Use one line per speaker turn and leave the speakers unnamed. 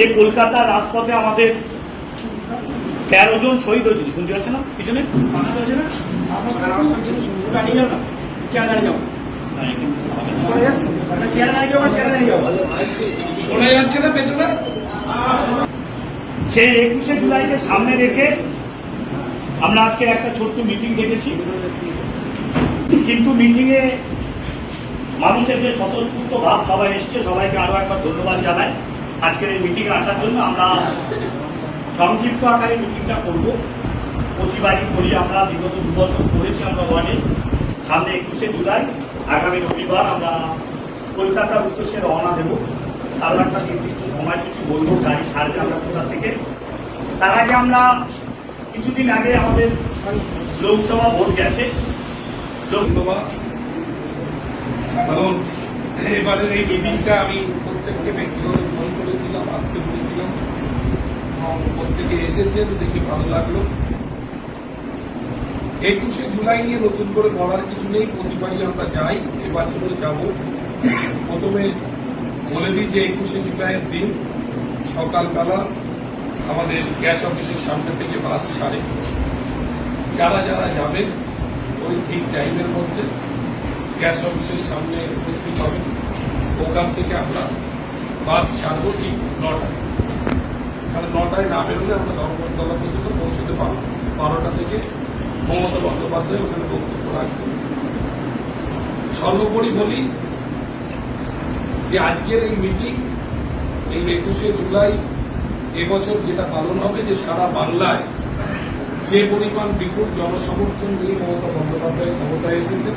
যে কলকাতার রাজপথে আমাদের তেরো জন শহীদ হয়েছিল শুনতে পাচ্ছেন না? পিছনে? সেই একুশে জুলাইকে সামনে রেখে আমরা আজকে একটা ছোট্ট মিটিং ডেকেছি। কিন্তু মিটিংয়ে মানুষের যে স্বতঃস্ফূর্ত ভাব সবাই এসছে সবাইকে আরও একবার ধন্যবাদ জানাই। আজকের এই মিটিংয়ে আসার জন্য আমরা সংক্ষিপ্ত আকারে মিটিংটা করব। প্রতিবারই করি আমরা, বিগত দু বছর করেছি আমরা ওয়ার্ডে। সামনে একুশে জুলাই, আগামী রবিবার আমরা কলকাতার উদ্দেশ্যে রওনা দেব। আরও একটা নির্দিষ্ট সময়সূচি বলব গাড়ি ছাড়বে আমরা কোথা থেকে। তার আগে আমরা কিছুদিন আগে আমাদের লোকসভা ভোট গেছে।
লোকসভা। কারণ এবারের এই মিটিংটা আমি প্রত্যেককে ব্যক্তিগত করেছিলাম আসতে বলেছিলাম। এবং প্রত্যেকে এসেছেন দেখে ভালো লাগল। একুশে জুলাই নিয়ে নতুন করে বলার কিছু নেই, প্রতিবারই আমরা যাই, এবছরও যাব। প্রথমে বলে দিই যে একুশে জুলাইয়ের দিন, সকালবেলা আমাদের গ্যাস অফিসের সামনে থেকে বাস ছাড়ে। যারা যারা যাবেন, ওই ঠিক টাইমের মধ্যে গ্যাস অফিসের সামনে উপস্থিত হবেন। ওখান থেকে আমরা বাস ছাড়বো ঠিক নটায়। তাহলে নটায় না বেরোলে আমরা ধর্মতলা পর্যন্ত পৌঁছতে পারব। বারোটা থেকে মমতা বন্দ্যোপাধ্যায় ওখানে বক্তব্য রাখবেন। সর্বোপরি বলি যে আজকের এই মিটিং এই একুশে জুলাই এবছর যেটা পালন হবে যে সারা বাংলায় যে পরিমাণ বিপুল জনসমর্থন নিয়ে মমতা বন্দ্যোপাধ্যায় ক্ষমতায় এসেছেন